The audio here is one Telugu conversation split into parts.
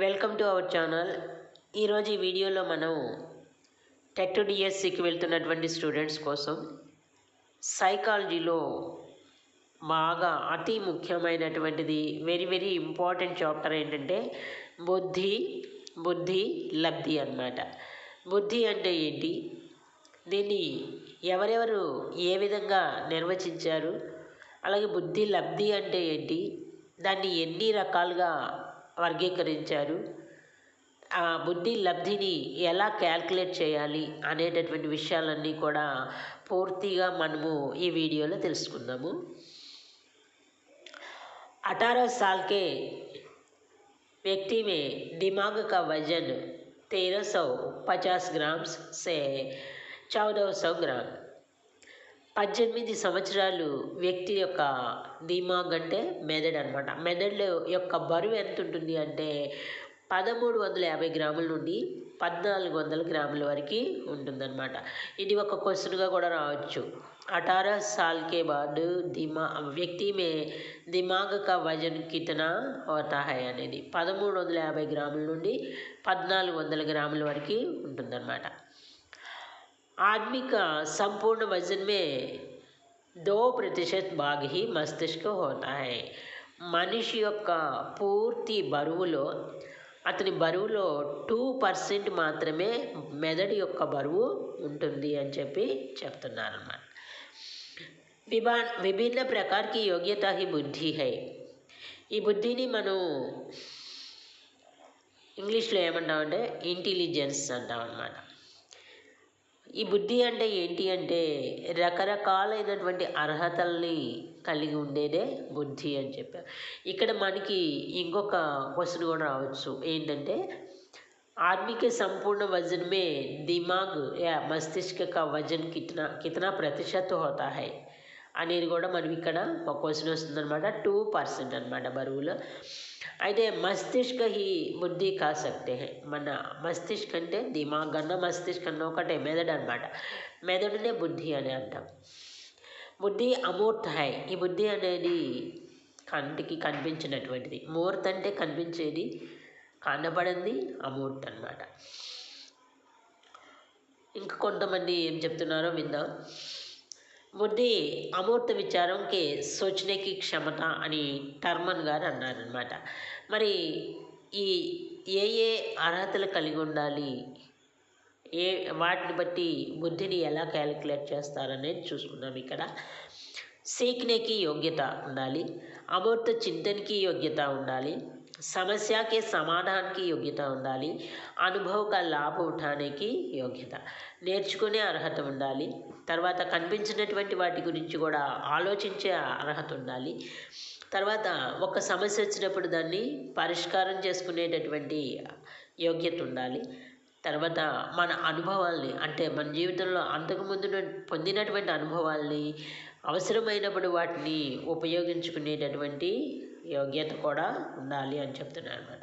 వెల్కమ్ టు అవర్ ఛానల్ ఈరోజు ఈ వీడియోలో మనం టెట్ టు డిఎస్సికి వెళ్తున్నటువంటి స్టూడెంట్స్ కోసం సైకాలజీలో బాగా అతి ముఖ్యమైనటువంటిది వెరీ వెరీ ఇంపార్టెంట్ చాప్టర్ ఏంటంటే బుద్ధి బుద్ధి లబ్ధి అన్నమాట. బుద్ధి అంటే ఏంటి? దీన్ని ఎవరెవరు ఏ విధంగా నిర్వచించారు? అలాగే బుద్ధి లబ్ధి అంటే ఏంటి? దాన్ని ఎన్ని రకాలుగా వర్గీకరించారు ఆ బుద్ధి లబ్ధిని ఎలా క్యాల్కులేట్ చేయాలి అనేటటువంటి విషయాలన్నీ కూడా పూర్తిగా మనము ఈ వీడియోలో తెలుసుకుందాము अठारह साल के व्यक्ति में दिमाग का वजन तेरह सौ पचास ग्राम से चौदह सौ ग्राम పద్దెనిమిది సంవత్సరాలు వ్యక్తి యొక్క దిమాగ్ అంటే మెదడు అనమాట మెదడు యొక్క బరువు ఎంత ఉంటుంది అంటే పదమూడు వందల యాభై గ్రాముల నుండి పద్నాలుగు వందల గ్రాముల వరకు ఉంటుందన్నమాట. ఇది ఒక క్వశ్చన్గా కూడా రావచ్చు. అఠారా సాల్కే బాడు దిమా వ్యక్తి మే దిమాగ్ కా వజన్ కితనా హోతా అనేది. పదమూడు వందల యాభై గ్రాముల నుండి పద్నాలుగు వందల గ్రాముల వరకు ఉంటుందన్నమాట. आदमी का संपूर्ण वजन में दो प्रतिशत भाग ही मस्तिष्क होता है మనిషి యొక్క పూర్తి బరువులో అతని బరువులో టూ పర్సెంట్ మాత్రమే మెదడు యొక్క బరువు ఉంటుంది అని చెప్పి చెప్తున్నారన్నమాట విభా విభిన్న ప్రకారకి యోగ్యత హి బుద్ధి హై ఈ బుద్ధిని మనం ఇంగ్లీష్లో ఏమంటామంటే ఇంటెలిజెన్స్ అంటాం అన్నమాట ఈ బుద్ధి అంటే ఏంటి అంటే రకరకాలైనటువంటి అర్హతల్ని కలిగి ఉండేదే బుద్ధి అని చెప్పారు ఇక్కడ మనకి ఇంకొక క్వశ్చన్ కూడా రావచ్చు ఏంటంటే आदमी के संपूर्ण वजन में दिमाग या मस्तिष्क का वजन कितना कितना प्रतिशत होता है అనేది కూడా మనం ఇక్కడ ఒక క్వశ్చన్ వస్తుందన్నమాట. టూ పర్సెంట్ అనమాట బరువులో. అయితే మస్తిష్క హీ బుద్ధి కాసక్తే హై మన మస్తిష్క అంటే దిమాగ్ అన్న మస్తిష్క అన్న ఒకటే మెదడు అనమాట మెదడునే బుద్ధి అని అంటాం. బుద్ధి అమూర్త హై ఈ బుద్ధి అనేది కంటికి కనిపించినటువంటిది. మూర్త అంటే కనిపించేది కనబడింది అమూర్త అనమాట ఇంకా కొంతమంది ఏం చెప్తున్నారో విందాం. బుద్ధి అమూర్త విచారంకి సోచనేకి క్షమత అని టర్మన్ గారు అన్నారనమాట మరి ఈ ఏ ఏ అర్హతలు కలిగి ఉండాలి? ఏ వాటిని బట్టి బుద్ధిని ఎలా క్యాలిక్యులేట్ చేస్తారనేది చూసుకున్నాం ఇక్కడ. సీక్నేకి యోగ్యత ఉండాలి. అమూర్త చింతనకి యోగ్యత ఉండాలి. సమస్యకి సమాధానానికి యోగ్యత ఉండాలి. అనుభవక లాభ ఉఠానేకి యోగ్యత. నేర్చుకునే అర్హత ఉండాలి. తర్వాత కనిపించినటువంటి వాటి గురించి కూడా ఆలోచించే అర్హత ఉండాలి. తర్వాత ఒక సమస్య వచ్చినప్పుడు దాన్ని పరిష్కారం చేసుకునేటటువంటి యోగ్యత ఉండాలి. తర్వాత మన అనుభవాల్ని అంటే మన జీవితంలో అంతకుముందు పొందినటువంటి అనుభవాల్ని అవసరమైనప్పుడు వాటిని ఉపయోగించుకునేటటువంటి యోగ్యత కూడా ఉండాలి అని చెప్తున్నారు అనమాట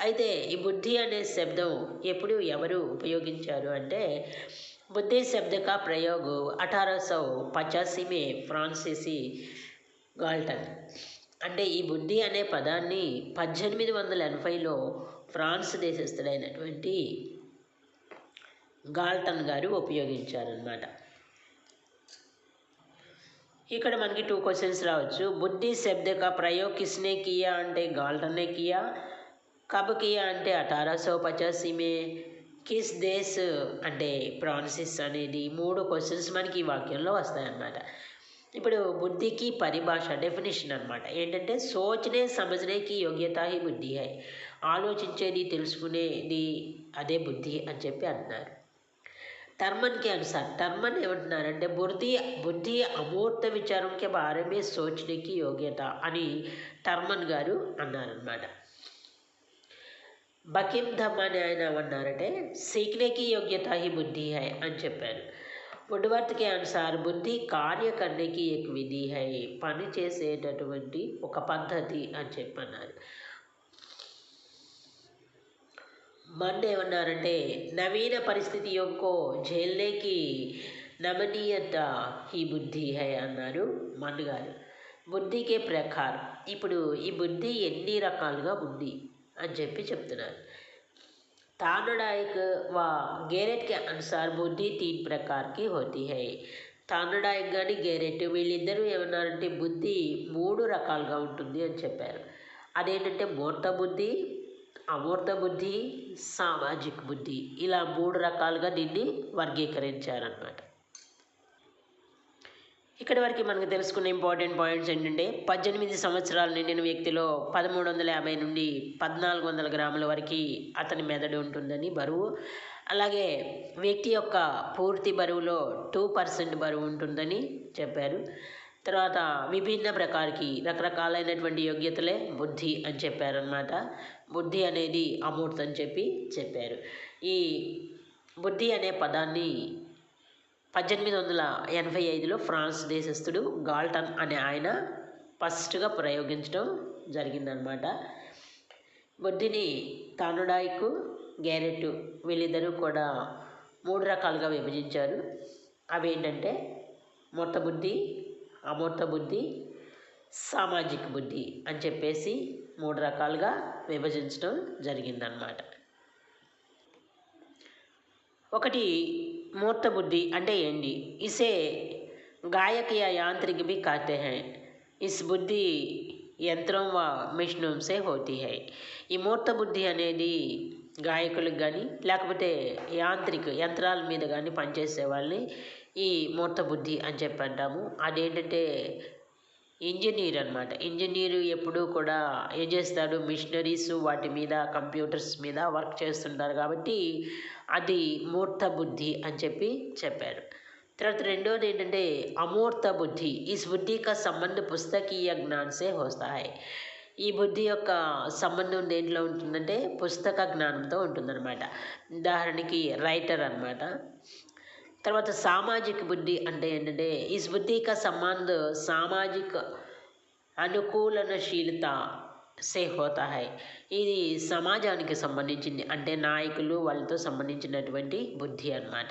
అయితే ఈ బుద్ధి అనే శబ్దం ఎప్పుడు ఎవరు ఉపయోగించారు అంటే బుద్ధి శబ్దక ప్రయోగం అఠారో సౌ सौ పచాసి మే ఫ్రాన్సిసి గాల్టన్. అంటే ఈ బుద్ధి అనే పదాన్ని పద్దెనిమిది వందల ఎనభైలో ఫ్రాన్స్ దేశస్థుడైనటువంటి గాల్టన్ గారు ఉపయోగించారనమాట ఇక్కడ మనకి టూ క్వశ్చన్స్ రావచ్చు. బుద్ధి శబ్ద ప్రయోగ్ కిస్నే కియా అంటే గాల్టన్నే కియా. కబ్ కియా అంటే అఠారా సో పచాసి మే కిస్ దేశ్ అంటే ప్రాన్సిస్ అనేది మూడు క్వశ్చన్స్ మనకి ఈ వాక్యంలో వస్తాయన్నమాట. ఇప్పుడు బుద్ధికి పరిభాష డెఫినేషన్ అనమాట ఏంటంటే సోచనే సమజనేకి యోగ్యత హీ బుద్ధి హై ఆలోచించేది తెలుసుకునేది అదే బుద్ధి అని చెప్పి అంటున్నారు. टर्मन के अनुसार टर्मन ఏమంటున్నారంటే బుద్ధి బుద్ధి అమూర్త విచారం కే బారే మే సోచనేకి యోగ్యత అని టర్మన్ గారు అన్నారనమాట బకిం ధమ్ అని ఆయన ఏమన్నారంటే సీఖనేకి యోగ్యత హీ బుద్ధి హై అని చెప్పారు వుడ్వర్త్ కే అనుసార్ బుద్ధి కార్య కర్ణకి ఎక్ విధి హై పని చేసేటటువంటి ఒక పద్ధతి అని చెప్పన్నారు మన్ ఏమన్నారంటే నవీన పరిస్థితి యొక్క झेलने నమనీయత ఈ బుద్ధి హై అన్నారు మన్ గారు బుద్ధికే ప్రకారం ఇప్పుడు ఈ బుద్ధి ఎన్ని రకాలుగా ఉంది అని చెప్పి చెప్తున్నారు तानडायक व गैरेट के अनुसार बुद्धि तीन प्रकार की होती है తానడాయక్ కానీ గేరెట్ వీళ్ళిద్దరూ ఏమన్నారంటే బుద్ధి మూడు రకాలుగా ఉంటుంది అని చెప్పారు అదేంటంటే మూర్త బుద్ధి అమూర్త బుద్ధి సామాజిక బుద్ధి ఇలా మూడు రకాలుగా దీన్ని వర్గీకరించారనమాట ఇక్కడి వరకు మనకు తెలుసుకున్న ఇంపార్టెంట్ పాయింట్స్ ఏంటంటే పద్దెనిమిది సంవత్సరాలు నిండిన వ్యక్తిలో పదమూడు వందల యాభై నుండి పద్నాలుగు వందల గ్రాముల వరకు అతని మెదడు ఉంటుందని బరువు. అలాగే వ్యక్తి యొక్క పూర్తి బరువులో టూ పర్సెంట్ బరువు ఉంటుందని చెప్పారు. తర్వాత విభిన్న ప్రకారకి రకరకాలైనటువంటి యోగ్యతలే బుద్ధి అని చెప్పారనమాట బుద్ధి అనేది అమూర్త అని చెప్పి చెప్పారు. ఈ బుద్ధి అనే పదాన్ని పద్దెనిమిది వందల ఎనభై ఐదులో ఫ్రాన్స్ దేశస్థుడు గాల్టన్ అనే ఆయన ఫస్ట్గా ప్రయోగించడం జరిగిందనమాట బుద్ధిని తానుడాయికు గ్యారెట్ వీళ్ళిద్దరూ కూడా మూడు రకాలుగా విభజించారు. అవి ఏంటంటే బుద్ధి అమూర్త బుద్ధి సామాజిక బుద్ధి అని చెప్పేసి మూడు రకాలుగా విభజించడం జరిగిందనమాట ఒకటి మూర్త బుద్ధి అంటే ఏంటి? ఇసే గాయక యాంత్రిక బి కాతే హై. ఇస్ బుద్ధి యంత్రం వా మిషనంసే హోతి హై. ఈ మూర్త బుద్ధి అనేది గాయకులకు కానీ లేకపోతే యాంత్రిక యంత్రాల మీద కానీ పనిచేసే వాళ్ళని ఈ మూర్త బుద్ధి అని చెప్పి అంటాము. అదేంటంటే ఇంజనీర్ అనమాట ఇంజనీర్ ఎప్పుడూ కూడా ఏం చేస్తాడు మిషనరీస్ వాటి మీద కంప్యూటర్స్ మీద వర్క్ చేస్తుంటారు కాబట్టి అది మూర్త బుద్ధి అని చెప్పి చెప్పారు. తర్వాత రెండోది ఏంటంటే అమూర్త బుద్ధి. ఈ బుద్ధిక సంబంధ పుస్తకీయ జ్ఞాన్సే వస్తాయి ఈ బుద్ధి యొక్క సంబంధం దేంట్లో ఉంటుందంటే పుస్తక జ్ఞానంతో ఉంటుందన్నమాట. ఉదాహరణకి రైటర్ అనమాట తర్వాత సామాజిక బుద్ధి అంటే ఏంటంటే ఈ బుద్ధి కా సంబంధ సామాజిక అనుకూలనశీలత సే హోతా హై. ఇది సమాజానికి సంబంధించింది. అంటే నాయకులు వాళ్ళతో సంబంధించినటువంటి బుద్ధి అన్నమాట.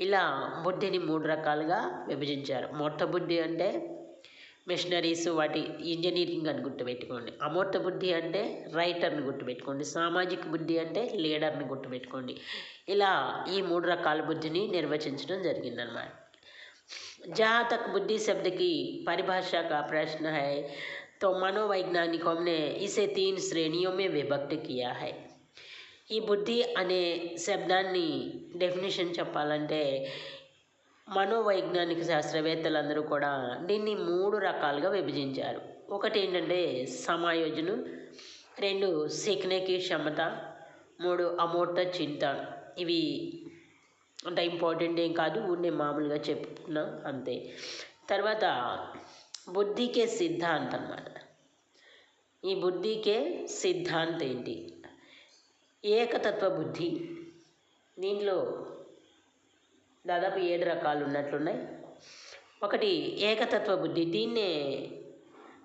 ఇలా బుద్ధిని మూడు రకాలుగా విభజించారు. మొట్ట బుద్ధి అంటే మిషనరీస్ వాటి ఇంజనీరింగ్ అని గుర్తుపెట్టుకోండి అమూర్త బుద్ధి అంటే రైటర్ని గుర్తుపెట్టుకోండి సామాజిక బుద్ధి అంటే లీడర్ని గుర్తుపెట్టుకోండి ఇలా ఈ మూడు రకాల బుద్ధిని నిర్వచించడం జరిగిందనమాట जहाँ तक बुद्धि शब्द की परिभाषा का प्रश्न है तो मनोवैज्ञानिकों ने इसे तीन श्रेणियों में विभक्त किया है ఈ బుద్ధి అనే శబ్దాన్ని డెఫినేషన్ చెప్పాలంటే మనోవైజ్ఞానిక శాస్త్రవేత్తలందరూ కూడా దీన్ని మూడు రకాలుగా విభజించారు. ఒకటి ఏంటంటే సమాయోజనం రెండు సీఖనేకి క్షమత మూడు అమూర్త చింత. ఇవి అంత ఇంపార్టెంట్ ఏం కాదు ఉండే మామూలుగా చెప్తున్నా అంతే. తర్వాత బుద్ధికే సిద్ధాంత్ అన్నమాట ఈ బుద్ధికే సిద్ధాంత్ ఏంటి ఏకతత్వ బుద్ధి. దీనిలో దాదాపు ఏడు రకాలు ఉన్నట్లున్నాయి ఒకటి ఏకతత్వ బుద్ధి దీన్నే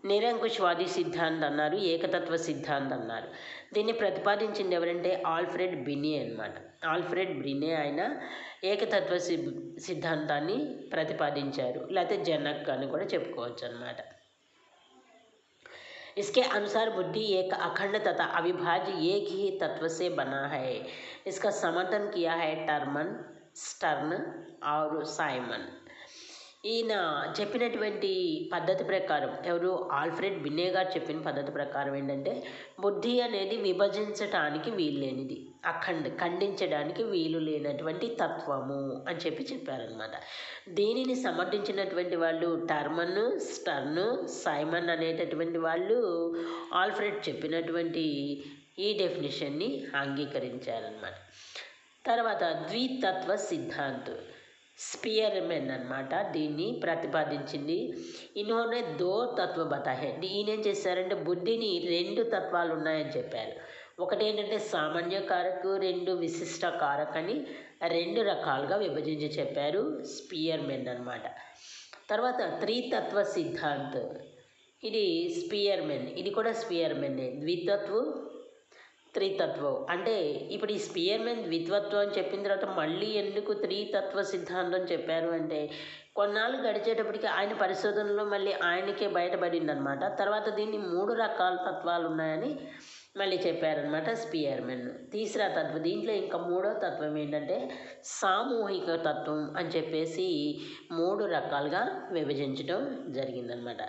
నిరంకుశవాది సిద్ధాంత్ అన్నారు ఏకతత్వ సిద్ధాంత్ అన్నారు దీన్ని ప్రతిపాదించింది ఎవరంటే ఆల్ఫ్రెడ్ బినే అన్నమాట ఆల్ఫ్రెడ్ బ్రినే ఆయన ఏకతత్వ సి సిద్ధాంతాన్ని ప్రతిపాదించారు లేకపోతే జనక్ అని కూడా చెప్పుకోవచ్చు అనమాట इसके अनुसार बुद्धि एक अखंड तथा अविभाज्य एक ही तत्व से बना है इसका समर्थन किया है टर्मन స్టర్న్ ఆరు సైమన్. ఈయన చెప్పినటువంటి పద్ధతి ప్రకారం ఎవరు? ఆల్ఫ్రెడ్ బిన్నే గారు చెప్పిన పద్ధతి ప్రకారం ఏంటంటే బుద్ధి అనేది విభజించటానికి వీలు లేనిది అఖండ్ ఖండించడానికి వీలు లేనటువంటి తత్వము అని చెప్పి చెప్పారనమాట దీనిని సమర్థించినటువంటి వాళ్ళు టర్మన్ స్టర్న్ సైమన్ అనేటటువంటి వాళ్ళు ఆల్ఫ్రెడ్ చెప్పినటువంటి ఈ డెఫినేషన్ని అంగీకరించారనమాట తర్వాత ద్వితత్వ సిద్ధాంతం. స్పియర్మెన్ అనమాట దీన్ని ప్రతిపాదించింది. ఇన్హోనే దో తత్వ బతాహే. ఈయన ఏం చేశారంటే బుద్ధిని రెండు తత్వాలు ఉన్నాయని చెప్పారు. ఒకటి ఏంటంటే సామాన్య కారకు రెండు విశిష్ట కారక్ అని రెండు రకాలుగా విభజించి చెప్పారు స్పియర్మెన్ అనమాట తర్వాత త్రితత్వ సిద్ధాంత్. ఇది స్పియర్మెన్ ఇది కూడా స్పియర్మెన్ ద్వితత్వ త్రితత్వం. అంటే ఇప్పుడు ఈ స్పియర్మెన్ ద్విత్వత్వం అని చెప్పిన తర్వాత మళ్ళీ ఎందుకు త్రితత్వ సిద్ధాంతం చెప్పారు అంటే కొన్నాళ్ళు గడిచేటప్పటికి ఆయన పరిశోధనలో మళ్ళీ ఆయనకే బయటపడిందనమాట తర్వాత దీన్ని మూడు రకాల తత్వాలు ఉన్నాయని మళ్ళీ చెప్పారనమాట స్పియర్మెన్ తీసరా తత్వం. దీంట్లో ఇంకా మూడో తత్వం ఏంటంటే సామూహిక తత్వం అని చెప్పేసి మూడు రకాలుగా విభజించడం జరిగిందనమాట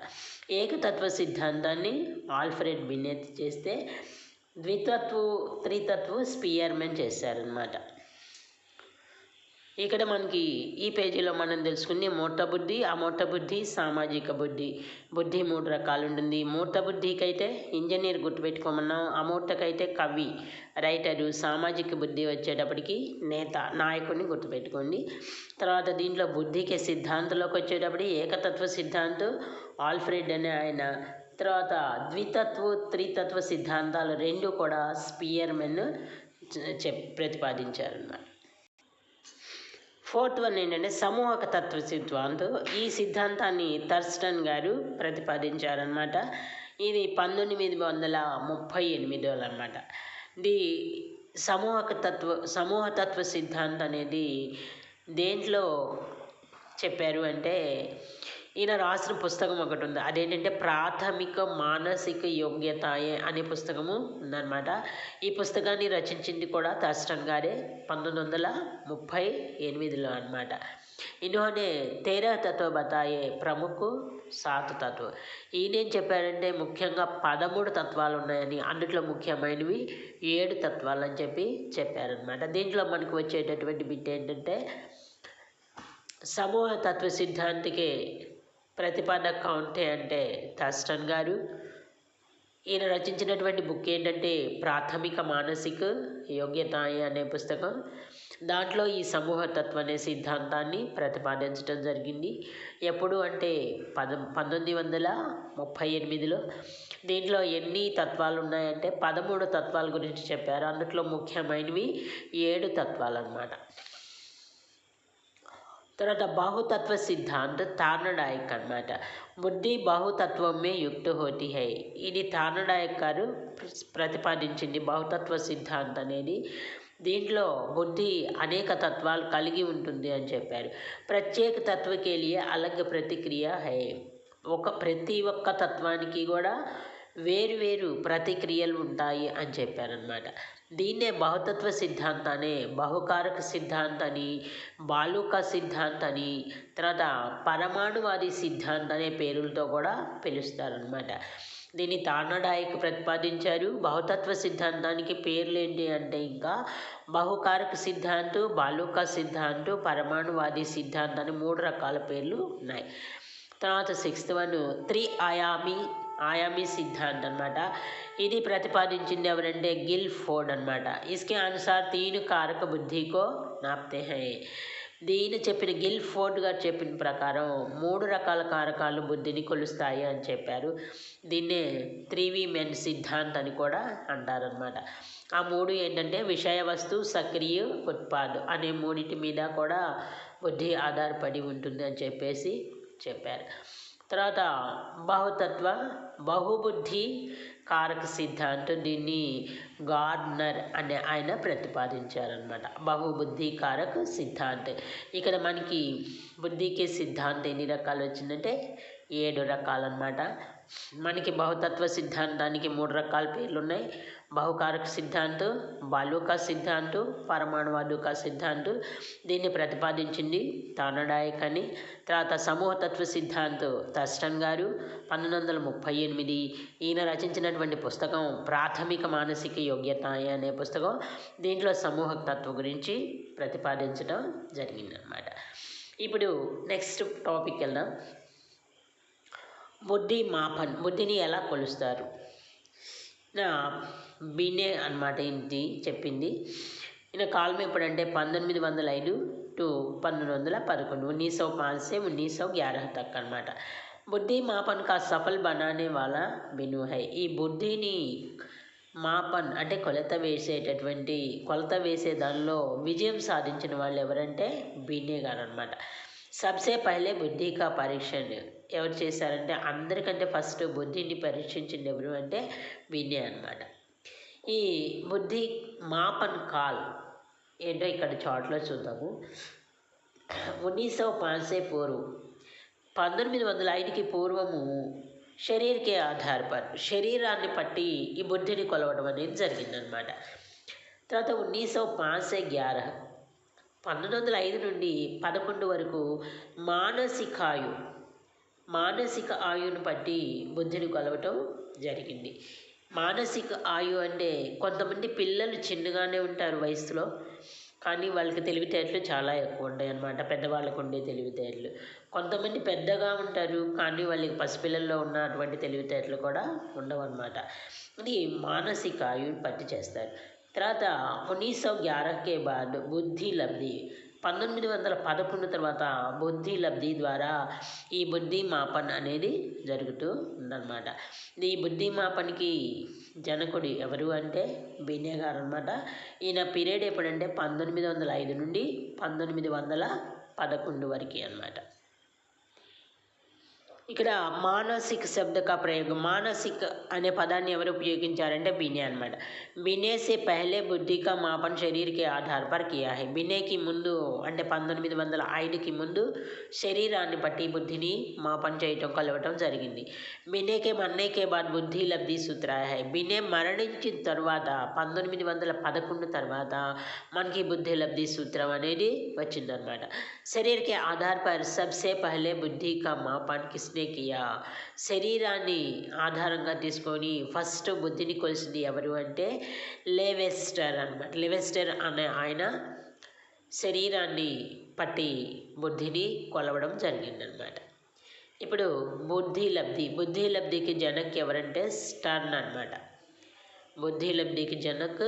ఏకతత్వ సిద్ధాంతాన్ని ఆల్ఫ్రెడ్ బిన్నెత్ చేస్తే ద్వితత్వ త్రితత్వ స్పియర్మెన్ చేశారనమాట ఇక్కడ మనకి ఈ పేజీలో మనం తెలుసుకునే మూర్త బుద్ధి అమూర్త బుద్ధి సామాజిక బుద్ధి. బుద్ధి మూడు రకాలు ఉంటుంది మూర్త బుద్ధికి అయితే ఇంజనీర్ గుర్తుపెట్టుకోమన్నాం. అమూర్తకైతే కవి రైటరు సామాజిక బుద్ధి వచ్చేటప్పటికి నేత నాయకుడిని గుర్తుపెట్టుకోండి. తర్వాత దీంట్లో బుద్ధికి సిద్ధాంతంలోకి వచ్చేటప్పటికి ఏకతత్వ సిద్ధాంతం ఆల్ఫ్రెడ్ అనే ఆయన తర్వాత ద్వితత్వ త్రితత్వ సిద్ధాంతాలు రెండు కూడా స్పియర్మెన్ చెప్ ప్రతిపాదించారన్నమాట. ఫోర్త్ వన్ ఏంటంటే సమూహక తత్వ సిద్ధాంతం. ఈ సిద్ధాంతాన్ని థర్స్టన్ గారు ప్రతిపాదించారనమాట ఇది పంతొమ్మిది వందల ముప్పై ఎనిమిదిలో అనమాట ది సమూహక తత్వ సమూహ తత్వ సిద్ధాంతం అనేది దేంట్లో చెప్పారు అంటే ఈయన రాసిన పుస్తకం ఒకటి ఉంది. అదేంటంటే ప్రాథమిక మానసిక యోగ్యతాయే అనే పుస్తకము ఉందన్నమాట. ఈ పుస్తకాన్ని రచించింది కూడా థర్స్టన్ గారే పంతొమ్మిది వందల ముప్పై ఎనిమిదిలో అనమాట ఇన్హోనే తేరా తత్వ బతాయే ప్రముఖ సాత్ తత్వ. ఈయనేం చెప్పారంటే ముఖ్యంగా పదమూడు తత్వాలు ఉన్నాయని అన్నిట్లో ముఖ్యమైనవి ఏడు తత్వాలు అని చెప్పి చెప్పారనమాట దీంట్లో మనకు వచ్చేటటువంటి బిట్ ఏంటంటే సమూహ తత్వ సిద్ధాంతికి ప్రతిపాదక కౌంటే అంటే థర్స్టన్ గారు. ఈయన రచించినటువంటి బుక్ ఏంటంటే ప్రాథమిక మానసిక యోగ్యత అనే పుస్తకం. దాంట్లో ఈ సమూహతత్వ అనే సిద్ధాంతాన్ని ప్రతిపాదించడం జరిగింది. ఎప్పుడు అంటే పద పంతొమ్మిది వందల ముప్పై ఎనిమిదిలో. దీంట్లో ఎన్ని తత్వాలు ఉన్నాయంటే పదమూడు తత్వాల గురించి చెప్పారు. అందులో ముఖ్యమైనవి ఏడు తత్వాలు అన్నమాట తర్వాత బాహుతత్వ సిద్ధాంత తానడాయక్ అనమాట బుద్ధి బాహుతత్వమే యుక్త హోతి హై. ఇది తార్నడాయక్ గారు ప్రతిపాదించింది బాహుతత్వ సిద్ధాంతం అనేది. దీంట్లో బుద్ధి అనేక తత్వాలు కలిగి ఉంటుంది అని చెప్పారు. ప్రత్యేక తత్వకేలియే అలగ్ ప్రతిక్రియ హై. ఒక ప్రతి ఒక్క తత్వానికి కూడా వేరు వేరు ప్రతిక్రియలు ఉంటాయి అని చెప్పారనమాట దీన్నే బహుతత్వ సిద్ధాంతాన్ని బహుకారక సిద్ధాంతాన్ని బాలుక సిద్ధాంతాన్ని తర్వాత పరమాణువాది సిద్ధాంతం అనే పేరులతో కూడా పిలుస్తారనమాట దీన్ని తార్నడాయక్ ప్రతిపాదించారు. బహుతత్వ సిద్ధాంతానికి పేర్లు ఏంటి అంటే ఇంకా బహుకారక సిద్ధాంతం బాలుక సిద్ధాంతం పరమాణువాది సిద్ధాంతం మూడు రకాల పేర్లు ఉన్నాయి. తర్వాత సిక్స్త్ వన్ త్రి ఆయామి ఆయామీ సిద్ధాంతం అనమాట ఇది ప్రతిపాదించింది ఎవరంటే గిల్ ఫోర్డ్ అనమాట ఇస్కే అనుసార్ తీను కారక బుద్ధికో నాప్తే హై. దీని చెప్పిన గిల్ ఫోర్డ్ గారు చెప్పిన ప్రకారం మూడు రకాల కారకాలు బుద్ధిని కొలుస్తాయి అని చెప్పారు. దీన్నే త్రివి మెన్ సిద్ధాంత్ అని కూడా అంటారనమాట ఆ మూడు ఏంటంటే విషయ వస్తు సక్రియ ఉత్పాద్ అనే మూడింటి మీద కూడా బుద్ధి ఆధారపడి ఉంటుంది అని చెప్పేసి చెప్పారు. తర్వాత బహుతత్వ బహుబుద్ధి కారక సిద్ధాంతం దీన్ని గార్డ్నర్ అనే ఆయన ప్రతిపాదించారనమాట బహుబుద్ధి కారక సిద్ధాంతం ఇక్కడ మనకి బుద్ధికి సిద్ధాంతం ఎన్ని రకాలు వచ్చిందంటే ఏడు రకాలన్నమాట. మనకి బహుతత్వ సిద్ధాంతానికి మూడు రకాల పేర్లు ఉన్నాయి. బహుకారక సిద్ధాంతం బాలుక సిద్ధాంతం పరమాణువాదుక సిద్ధాంతం. దీన్ని ప్రతిపాదించింది తానడాయక్ అని తర్వాత సమూహతత్వ సిద్ధాంతం థర్స్టన్ గారు. పంతొమ్మిది వందల ముప్పై ఎనిమిది ఈయన రచించినటువంటి పుస్తకం ప్రాథమిక మానసిక యోగ్యత అనే పుస్తకం. దీంట్లో సమూహ తత్వం గురించి ప్రతిపాదించడం జరిగిందనమాట ఇప్పుడు నెక్స్ట్ టాపిక్ వెళ్దాం. బుద్ధి మాపన్ బుద్ధిని ఎలా కొలుస్తారు? నా బీనే అనమాట ఇంటి చెప్పింది ఈయన కాలం ఎప్పుడంటే పంతొమ్మిది వందల ఐదు టు పంతొమ్మిది వందల పదకొండు ఉన్నీస్ सौ पाँच से उन्नीस सौ ग्यारह तक అనమాట బుద్ధి మాపన్ కా సఫల్ బనానే వాళ్ళ బిను హై ఈ బుద్ధిని మాపన్ అంటే కొలత వేసేటటువంటి కొలత వేసే దానిలో విజయం సాధించిన వాళ్ళు ఎవరంటే బీనే గారు అనమాట సబ్సే పహలే బుద్ధి కా పరీక్ష ఎవరు చేశారంటే అందరికంటే ఫస్ట్ బుద్ధిని పరీక్షించింది ఎవరు అంటే బీనే అనమాట ఈ బుద్ధి మాపన్ కాల్ ఏంటో ఇక్కడ చాట్లో చూద్దాము. ఉన్నీస్ పాన్సే పూర్వం పంతొమ్మిది వందల ఐదుకి పూర్వము శరీరకే ఆధారపడి శరీరాన్ని పట్టి ఈ బుద్ధిని కొలవడం అనేది జరిగిందనమాట. తర్వాత ఉన్నీసో పాసే గ్యార పంతొమ్మిది వందల ఐదు నుండి పదకొండు వరకు మానసికాయు మానసిక ఆయువును బట్టి బుద్ధిని కొలవటం జరిగింది. మానసిక ఆయు అంటే కొంతమంది పిల్లలు చిన్నగానే ఉంటారు వయసులో కానీ వాళ్ళకి తెలివితేటలు చాలా ఎక్కువ ఉంటాయి అన్నమాట. పెద్దవాళ్ళకు ఉండే తెలివితేటలు. కొంతమంది పెద్దగా ఉంటారు కానీ వాళ్ళకి పసిపిల్లల్లో ఉన్నటువంటి తెలివితేటలు కూడా ఉండవన్నమాట. ఇది మానసిక ఆయువుని పట్టి చేస్తారు తర్వాత ఉనీసో గ్యారకే బాధ బుద్ధి లబ్ధి. పంతొమ్మిది వందల పదకొండు తర్వాత బుద్ధి లబ్ధి ద్వారా ఈ బుద్ధి మాపన్ అనేది జరుగుతూ ఉందన్నమాట. ఈ బుద్ధి మాపన్కి జనకుడు ఎవరు అంటే బీనే గారు అనమాట ఈయన పీరియడ్ ఎప్పుడంటే పంతొమ్మిది వందల ఐదు నుండి పంతొమ్మిది వందల పదకొండు వరకు అన్నమాట. ఇక్కడ మానసిక శబ్ద ప్రయోగం మానసిక అనే పదాన్ని ఎవరు ఉపయోగించారంటే బినే అనమాట బినే సే పహలే బుద్ధి కా మాపన్ శరీర్ కే ఆధార్ పర్ కియా హై. బినేకి ముందు అంటే పంతొమ్మిది వందల ఐదుకి ముందు శరీరాన్ని బట్టి బుద్ధిని మాపన్ చేయటం కలవటం జరిగింది. బినేకే మన్నేకే బాద్ బుద్ధి లబ్ధి సూత్రాయ హై. బినే మరణించిన తర్వాత పంతొమ్మిది వందల పదకొండు తర్వాత మనకి బుద్ధి లబ్ధి సూత్రం అనేది వచ్చిందనమాట శరీర్ కే ఆధార్ పర్ సబ్సే పహలే బుద్ధి కా మాపన్ కిస్నే కియా శరీరాన్ని ఆధారంగా తీసుకొని ఫస్ట్ బుద్ధిని కొలిసింది ఎవరు అంటే లెవెస్టర్ అనమాట లెవెస్టర్ అనే ఆయన శరీరాన్ని పట్టి బుద్ధిని కొలవడం జరిగిందనమాట ఇప్పుడు బుద్ధి లబ్ధి. బుద్ధి లబ్ధికి జనక్ ఎవరంటే స్టర్న్ అనమాట బుద్ధి లబ్ధికి జనక్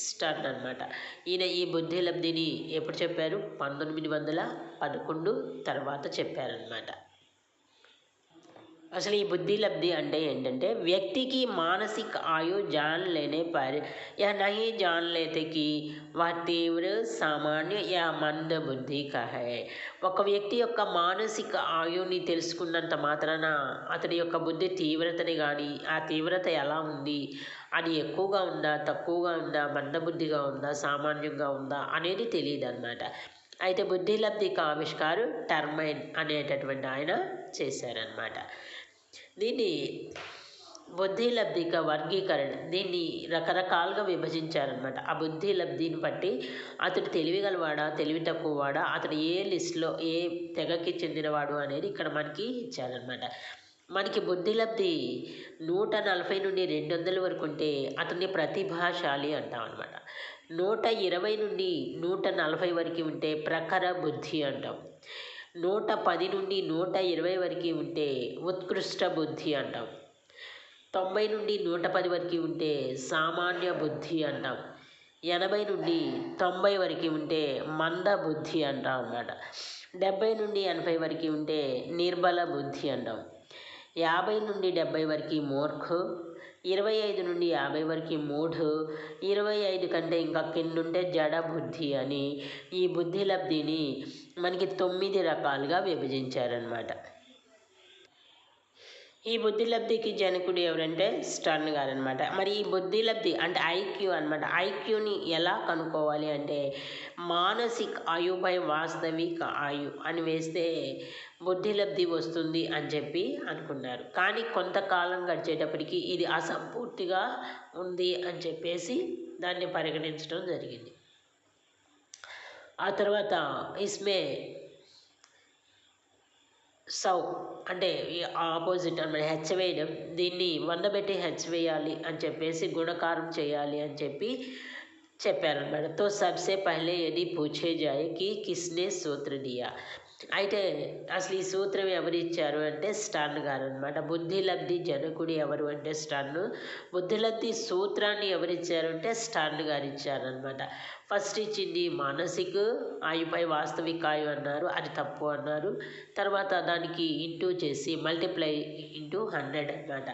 స్టర్న్ అనమాట ఈయన ఈ బుద్ధి లబ్ధిని ఎప్పుడు చెప్పారు? పంతొమ్మిది వందల పదకొండు తర్వాత చెప్పారనమాట అసలు ఈ బుద్ధి లబ్ధి అంటే ఏంటంటే వ్యక్తికి మానసిక ఆయు జాన్ లేనే पर या नहीं जान लेते कि वह తీవ్ర సామాన్య యా మంద బుద్ధి కా హై ఒక వ్యక్తి యొక్క మానసిక ఆయుని తెలుసుకున్నంత మాత్రాన అతడి యొక్క బుద్ధి తీవ్రతని కానీ ఆ తీవ్రత ఎలా ఉంది అది ఎక్కువగా ఉందా తక్కువగా ఉందా మందబుద్ధిగా ఉందా సామాన్యంగా ఉందా అనేది తెలియదు అనమాట అయితే బుద్ధి లబ్ధికి ఆవిష్కారు టర్మైన్ అనేటటువంటి ఆయన చేశారనమాట దీన్ని బుద్ధి లబ్ధిక వర్గీకరణ దీన్ని రకరకాలుగా విభజించారనమాట ఆ బుద్ధి లబ్ధిని బట్టి అతడు తెలివిగలవాడా తెలివి తక్కువవాడా అతడు ఏ లిస్ట్లో ఏ తెగకి చెందినవాడు అనేది ఇక్కడ మనకి ఇచ్చారనమాట మనకి బుద్ధి లబ్ధి నూట నలభై నుండి రెండు వందల వరకు ఉంటే అతన్ని ప్రతిభాశాలి అంటాం అనమాట నూట ఇరవై నుండి నూట నలభై వరకు ఉంటే ప్రఖర బుద్ధి అంటాం. నూట పది నుండి నూట ఇరవై వరకు ఉంటే ఉత్కృష్ట బుద్ధి అంటాం. తొంభై నుండి నూట పది వరకు ఉంటే సామాన్య బుద్ధి అంటాం. ఎనభై నుండి తొంభై వరకు ఉంటే మంద బుద్ధి అంటాం అన్నమాట. డెబ్బై నుండి ఎనభై వరకు ఉంటే నిర్బల బుద్ధి అంటాం. యాభై నుండి డెబ్బై వరకు మూర్ఖు ఇరవై ఐదు నుండి యాభై వరకు మూఢు ఇరవై ఐదు కంటే ఇంకా కిందుంటే జడ బుద్ధి అని ఈ బుద్ధి లబ్ధిని మనకి తొమ్మిది రకాలుగా విభజించారనమాట ఈ బుద్ధి లబ్ధికి జనకుడు ఎవరంటే స్టర్న్ గారు అనమాట మరి ఈ బుద్ధి లబ్ధి అంటే ఐక్యూ అనమాట ఐక్యూని ఎలా కనుక్కోవాలి అంటే మానసిక ఆయుపై వాస్తవిక ఆయు అని వేస్తే బుద్ధి లబ్ధి వస్తుంది అని చెప్పి అనుకున్నారు. కానీ కొంతకాలం గడిచేటప్పటికి ఇది అసంపూర్తిగా ఉంది అని చెప్పేసి దాన్ని పరిగణించడం జరిగింది. ఆ తర్వాత ఇస్మే సౌ అంటే ఆపోజిట్ అనమాట హెచ్ వేయడం. దీన్ని వందపెట్టి హెచ్ వేయాలి అని చెప్పేసి గుణకారం చేయాలి అని చెప్పి చెప్పారనమాట. తో సబ్సే పహలే యది పూఛే జాయే కి కిస్నే సూత్ర దియా. అయితే అసలు ఈ సూత్రం ఎవరు ఇచ్చారు అంటే స్టర్న్ గారు అనమాట బుద్ధిలబ్ధి జనకుడు ఎవరు అంటే స్టర్న్ బుద్ధిలబ్ధి సూత్రాన్ని ఎవరు ఇచ్చారు అంటే స్టాన్ గారు ఇచ్చారనమాట ఫస్ట్ ఇచ్చింది మానసిక ఆయుపై వాస్తవికాయు అన్నారు అది తప్పు అన్నారు. తర్వాత దానికి ఇంటూ చేసి మల్టిప్లై ఇంటూ హండ్రెడ్ అనమాట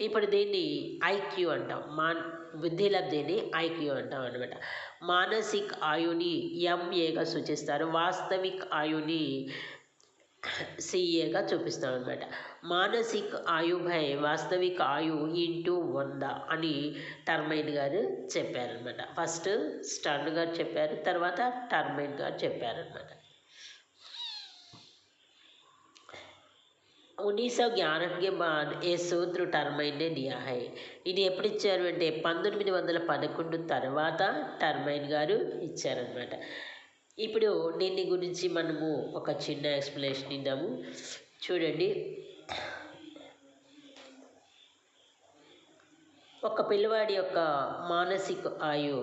ఇప్పుడు దీన్ని ఐక్యూ అంటాం. మాన్ బుద్ధి లబ్ధిని ఐక్యూ అంటాం అనమాట మానసిక ఆయుని ఎంఏగా సూచిస్తారు. వాస్తవిక ఆయుని సిఏగా చూపిస్తాం అనమాట మానసిక ఆయు భై వాస్తవిక ఆయు ఇంటూ వంద అని టర్మైన్ గారు చెప్పారనమాట ఫస్ట్ స్టర్న్ గారు చెప్పారు తర్వాత టర్మైన్ గారు చెప్పారనమాట उन्नीस सौ ग्यारह के बाद ఏ సూత్ర టర్మైన్ ने दिया है ఇది ఎప్పుడు ఇచ్చారు అంటే పంతొమ్మిది వందల పదకొండు తర్వాత టర్మైన్ గారు ఇచ్చారనమాట ఇప్పుడు దీని గురించి మనము ఒక చిన్న ఎక్స్ప్లెనేషన్ ఇద్దాము చూడండి ఒక పిల్లవాడి యొక్క మానసిక ఆయు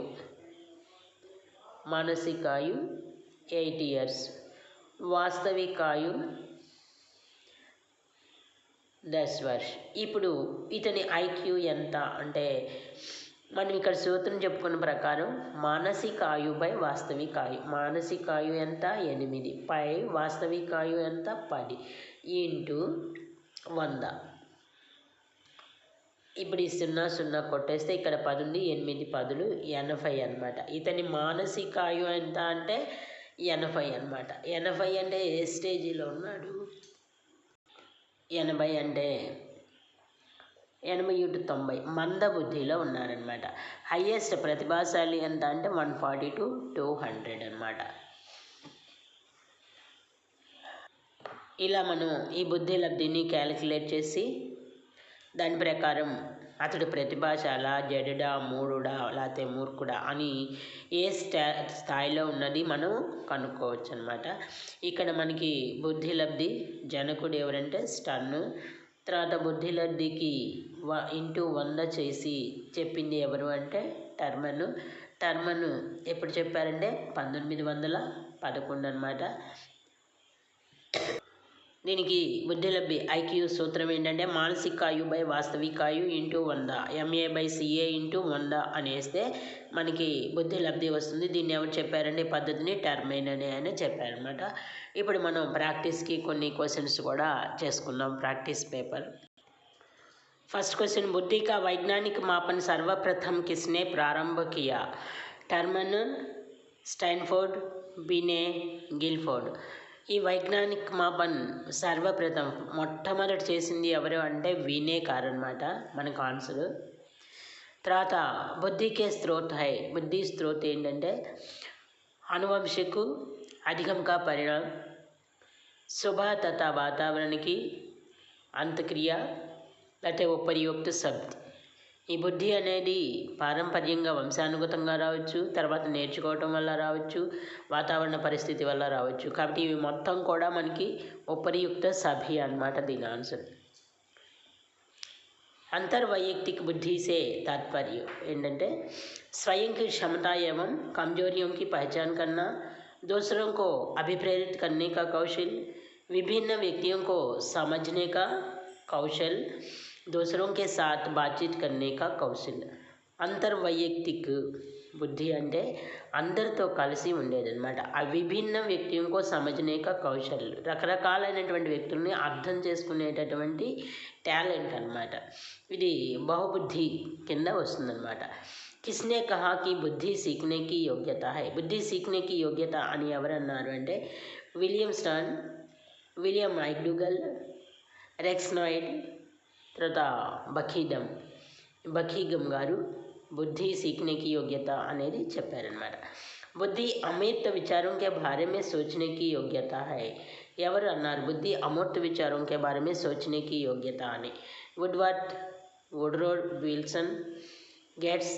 మానసిక ఆయు ఎయిట్ ఇయర్స్ వాస్తవిక ఆయు దస్ వర్ష్ ఇప్పుడు ఇతని ఐక్యూ ఎంత అంటే మనం ఇక్కడ సూత్రం చెప్పుకున్న ప్రకారం మానసిక ఆయుపై వాస్తవికాయు వాస్తవిక ఆయు మానసిక ఆయు ఎంత? ఎనిమిది. పై వాస్తవిక ఆయు ఎంత? పది. ఇంటూ వంద. ఇప్పుడు ఈ సున్నా సున్నా కొట్టేస్తే ఇక్కడ పది ఎనిమిది పదులు ఎనభై అనమాట ఇతని మానసిక ఆయు ఎంత అంటే ఎనభై అనమాట ఎనభై అంటే ఏ స్టేజీలో ఉన్నాడు? ఎనభై అంటే ఎనభై ఇటు తొంభై మంద బుద్ధిలో ఉన్నారనమాట హయ్యెస్ట్ ప్రతిభాశాలి ఎంత అంటే one forty two two hundred అనమాట ఇలా మనం ఈ బుద్ధి లబ్ధిని క్యాలిక్యులేట్ చేసి దాని ప్రకారం అతడు ప్రతిభాశాల జడుడా మూడుడా లేకపోతే మూర్ఖుడా అని ఏ స్టా స్థాయిలో ఉన్నది మనం కనుక్కోవచ్చు అనమాట ఇక్కడ మనకి బుద్ధి లబ్ధి జనకుడు ఎవరంటే స్టన్ను. తర్వాత బుద్ధి లబ్ధికి వ ఇంటూ వంద చేసి చెప్పింది ఎవరు అంటే టర్మను. టర్మన్ ఎప్పుడు చెప్పారంటే పంతొమ్మిది వందల పదకొండు అనమాట దీనికి బుద్ధిలబ్ధి ఐక్యూ సూత్రం ఏంటంటే మానసిక ఆయు బై వాస్తవిక ఆయు ఇంటూ వంద ఎంఏ బై సిఏ ఇంటూ వంద అనేస్తే మనకి బుద్ధి లబ్ధి వస్తుంది దీన్ని ఎవరు చెప్పారండి ఈ పద్ధతిని టర్మైన్ అని ఆయన చెప్పారనమాట ఇప్పుడు మనం ప్రాక్టీస్కి కొన్ని క్వశ్చన్స్ కూడా చేసుకుందాం ప్రాక్టీస్ పేపర్ फर्स्ट क्वेश्चन बुद्धि का वैज्ञानिक मापन सर्वप्रथम किसने प्रारंभ किया टर्मन स्टैनफोर्ड बिने గిల్ఫోర్డ్ ఈ వైజ్ఞానిక్ మాపన్ సర్వప్రథం మొట్టమొదటి చేసింది ఎవరు అంటే వినేకార్ అనమాట మన కాన్సులు తర్వాత బుద్ధికే స్త్రోత్ హై బుద్ధి స్త్రోత్ ఏంటంటే అనువంశకు అధికంగా పరిణామం శుభ తథా వాతావరణకి అంత్యక్రియ లేకపోతే ఉపరియుక్త శబ్ది. ఈ బుద్ధి అనేది పారంపర్యంగా వంశానుగతంగా రావచ్చు తర్వాత నేర్చుకోవటం వల్ల రావచ్చు వాతావరణ పరిస్థితి వల్ల రావచ్చు కాబట్టి ఇవి మొత్తం కూడా మనకి ఉపయుక్త సభి అన్నమాట దీని ఆన్సర్ अंतर्वैयक्तिक बुद्धि से तात्पर्य ఏంటంటే स्वयं की क्षमता एवं कमजोरियों की पहचान करना दूसरों को अभिप्रेरित करने का कौशल विभिन्न व्यक्तियों को समझने का कौशल दूसरों के साथ बातचीत करने का कौशल అంతర్వైయక్తిక్ బుద్ధి అంటే అందరితో కలిసి ఉండేదన్నమాట ఆ విభిన్న వ్యక్తులకు సమజనేక కౌశల్ రకరకాలైనటువంటి వ్యక్తుల్ని అర్థం చేసుకునేటటువంటి టాలెంట్ అన్నమాట ఇది బహుబుద్ధి కింద వస్తుందన్నమాట కిస్నే కహా కి బుద్ధి సీఖనే కి యోగ్యత హై బుద్ధి సీఖనే కి యోగ్యత అని ఎవరన్నారు అంటే విలియం స్టాన్ విలియం మైక్డూగల్ రెక్స్నాయిడ్ తథా బఖీదం బఖీగం గారు బుద్ధి సీఖనేకి యోగ్యత అనేది చెప్పారనమాట బుద్ధి అమిత విచారం కే బారే మే సోచనేకి యోగ్యత హై ఎవరు అన్నారు బుద్ధి అమూర్త విచారం కే బారే మే సోచనేకి యోగ్యత అని వుడ్వర్త్ వుడ్రోడ్ విల్సన్ గెట్స్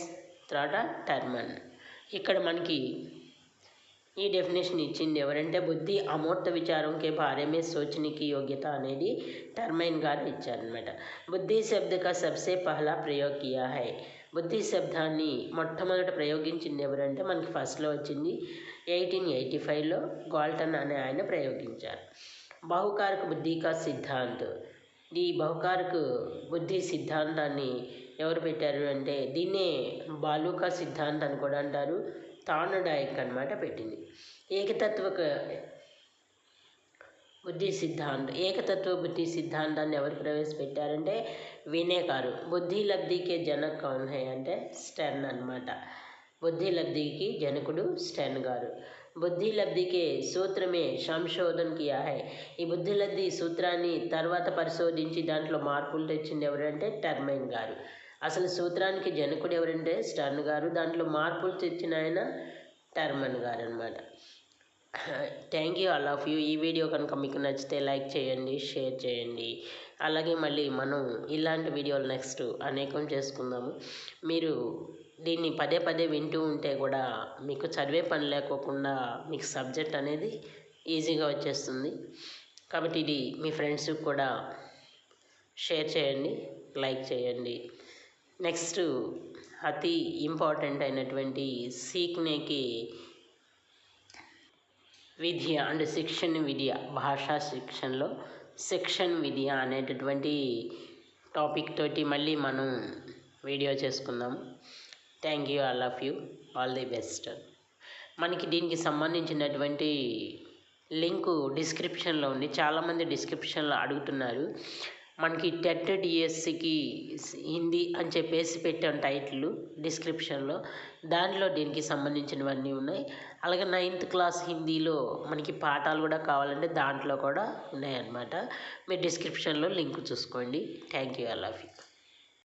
త్రాటా టర్మన్ ఇక్కడ మనకి ఈ డెఫినేషన్ ఇచ్చింది ఎవరంటే బుద్ధి అమూర్త విచారంకే భారమే సోచనికి యోగ్యత అనేది టర్మైన్ గారు ఇచ్చారనమాట బుద్ధి శబ్దకా సబ్సే పహలా ప్రయోగ్ కియా హై. బుద్ధి శబ్దాన్ని మొట్టమొదట ప్రయోగించింది ఎవరంటే మనకి ఫస్ట్లో వచ్చింది ఎయిటీన్ ఎయిటీ ఫైవ్లో గాల్టన్ అనే ఆయన ప్రయోగించారు. బహుకారక బుద్ధికా సిద్ధాంత్. ఈ బహుకారక బుద్ధి సిద్ధాంతాన్ని ఎవరు పెట్టారు అంటే దీన్నే బాలుకా సిద్ధాంత్ అని కూడా అంటారు. తానుడాయక్ అనమాట పెట్టింది. ఏకతత్వక బుద్ధి సిద్ధాంతం ఏకతత్వ బుద్ధి సిద్ధాంతాన్ని ఎవరు ప్రవేశపెట్టారంటే వినేకారు బుద్ధి లబ్ధికే జనక్ కౌన్ హై అంటే స్టెన్ అనమాట బుద్ధి లబ్ధికి జనకుడు స్టెన్ గారు. బుద్ధి లబ్ధికే సూత్రమే సంశోధన్ కియా హై. ఈ బుద్ధి లబ్ధి సూత్రాన్ని తర్వాత పరిశోధించి దాంట్లో మార్పులు తెచ్చింది ఎవరంటే టర్మైన్ గారు. అసలు సూత్రానికి జనకుడు ఎవరంటే స్టర్న్ గారు. దాంట్లో మార్పులు తెచ్చిన ఆయన టర్మన్ గారు అనమాట thank you all of you ఈ వీడియో కనుక మీకు నచ్చితే లైక్ చేయండి షేర్ చేయండి. అలాగే మళ్ళీ మనం ఇలాంటి వీడియోలు నెక్స్ట్ అనేకం చేసుకుందాము. మీరు దీన్ని పదే పదే వింటూ ఉంటే కూడా మీకు చదివే పని లేకోకుండా మీకు సబ్జెక్ట్ అనేది ఈజీగా వచ్చేస్తుంది. కాబట్టి ఇది మీ ఫ్రెండ్స్కి కూడా షేర్ చేయండి లైక్ చేయండి. నెక్స్ట్ అతి ఇంపార్టెంట్ అయినటువంటి సీక్నేకి విద్య అండ్ శిక్షణ విద్య భాషా శిక్షణలో శిక్షణ విద్య అనేటటువంటి టాపిక్ తోటి మళ్ళీ మనం వీడియో చేసుకుందాం. Thank you all of you all the best మనకి దీనికి సంబంధించినటువంటి లింకు డిస్క్రిప్షన్లో ఉంది. చాలామంది డిస్క్రిప్షన్లో అడుగుతున్నారు. మనకి టెట్ డిఎస్సికి హిందీ అని చెప్పేసి పెట్టాం టైటిల్ డిస్క్రిప్షన్లో. దానిలో దీనికి సంబంధించినవన్నీ ఉన్నాయి. అలాగే నైన్త్ క్లాస్ హిందీలో మనకి పాఠాలు కూడా కావాలంటే దాంట్లో కూడా ఉన్నాయన్నమాట. మీరు డిస్క్రిప్షన్లో లింక్ చూసుకోండి. Thank you all of you.